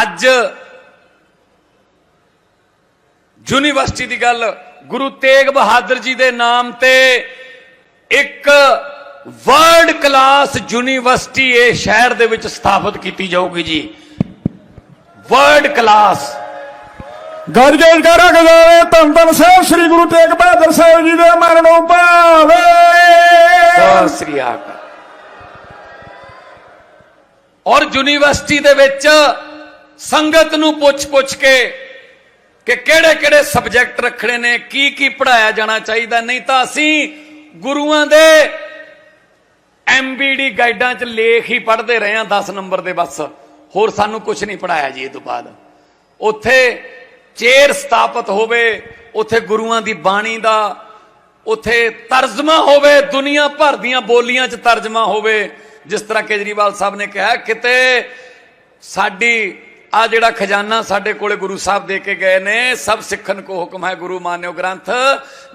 ਅੱਜ ਯੂਨੀਵਰਸਿਟੀ ਦੀ ਗੱਲ ਗੁਰੂ ਤੇਗ ਬਹਾਦਰ ਜੀ ਦੇ ਨਾਮ ਤੇ ਇੱਕ ਵਰਲਡ ਕਲਾਸ ਯੂਨੀਵਰਸਿਟੀ ਇਹ ਸ਼ਹਿਰ ਦੇ ਵਿੱਚ ਸਥਾਪਿਤ ਕੀਤੀ ਜਾਊਗੀ ਜੀ। ਵਰਲਡ ਕਲਾਸ ਗੱਜ ਗੱਜ ਕਰਾ ਗਜਾਵੇ ਧੰਨ ਧੰਨ ਸਾਹਿਬ ਸ੍ਰੀ ਗੁਰੂ ਤੇਗ ਬਹਾਦਰ ਸਾਹਿਬ ਜੀ ਦੇ ਮਰਨੋਂ ਭਾਵੇ। ਸਤਿ ਸ੍ਰੀ ਅਕਾਲ। ਔਰ ਯੂਨੀਵਰਸਿਟੀ ਦੇ ਵਿੱਚ ਸੰਗਤ ਨੂੰ ਪੁੱਛ-ਪੁੱਛ ਕੇ ਕਿ ਕਿਹੜੇ-ਕਿਹੜੇ ਸਬਜੈਕਟ ਰੱਖਣੇ ਨੇ ਕੀ ਕੀ ਪੜਾਇਆ ਜਾਣਾ ਚਾਹੀਦਾ। ਨਹੀਂ ਤਾਂ ਅਸੀਂ ਗੁਰੂਆਂ ਦੇ ਐਮਬੀਡੀ ਗਾਈਡਾਂ 'ਚ ਲੇਖ ਹੀ ਪੜ੍ਹਦੇ ਰਹੇ ਹਾਂ 10 ਨੰਬਰ ਦੇ ਬਸ। ਹੋਰ ਸਾਨੂੰ ਕੁਝ ਨਹੀਂ ਪੜਾਇਆ ਜੀ ਇਹ ਤੋਂ ਬਾਅਦ। ਉੱਥੇ ਚੇਰ ਸਥਾਪਿਤ ਹੋਵੇ, ਉੱਥੇ ਗੁਰੂਆਂ ਦੀ ਬਾਣੀ ਦਾ, ਉੱਥੇ ਤਰਜਮਾ ਹੋਵੇ, ਦੁਨੀਆ ਭਰ ਦੀਆਂ ਬੋਲੀਆਂ 'ਚ ਤਰਜਮਾ ਹੋਵੇ। ਜਿਸ ਤਰ੍ਹਾਂ ਕੇਜਰੀਵਾਲ ਸਾਹਿਬ ਨੇ ਕਿਹਾ, ਕਿਤੇ ਸਾਡੀ ਆ ਜਿਹੜਾ ਖਜ਼ਾਨਾ ਸਾਡੇ ਕੋਲੇ ਗੁਰੂ ਸਾਹਿਬ ਦੇ ਕੇ ਗਏ ਨੇ, ਸਭ ਸਿੱਖਣ ਕੋ ਹੁਕਮ ਹੈ ਗੁਰੂ ਮਾਨਿਓ ਗ੍ਰੰਥ।